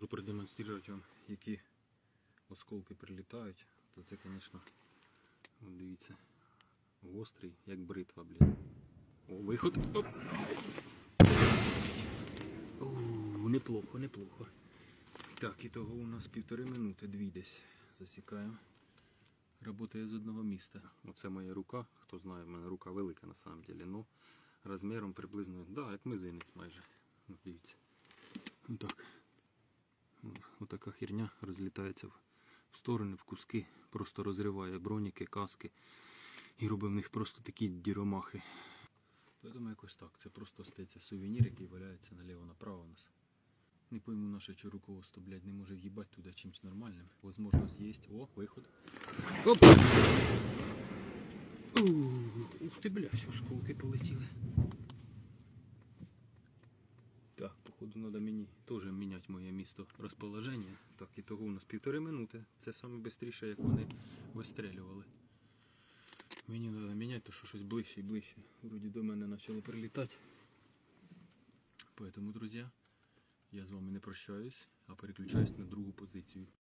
можу продемонструвати вам, які осколки прилітають, то це, звісно, дивіться, гострий, як бритва, блін. О, виход. Оп. У, неплохо, неплохо. Так, і того у нас півтори минути, дві десь засікаємо. Работає з одного міста. Оце моя рука. Хто знає, в мене рука велика на самом деле, но розміром приблизно, да, як мизинець майже. Дивіться. Отак. О, Отака херня розлітається в сторони, в куски, просто розриває броніки, каски і робить в них просто такі діромахи. Тому якось так. Це просто стається сувенір, який валяється наліво-направо у нас. Не пойму наше що руководство, блядь, не може в'їбати туди чимось нормальним. Возможность є. О, виход. Оп! Ух ти, блядь, осколки полетіли. Так, походу треба мені теж міняти моє місто розположення. Так, і того у нас півтори минути. Це найшвидше, як вони вистрілювали. Мені треба міняти, тому що щось ближче і ближче. Вроді до мене почало прилітати. Тому, друзі, я з вами не прощаюсь, а переключаюсь на другу позицію.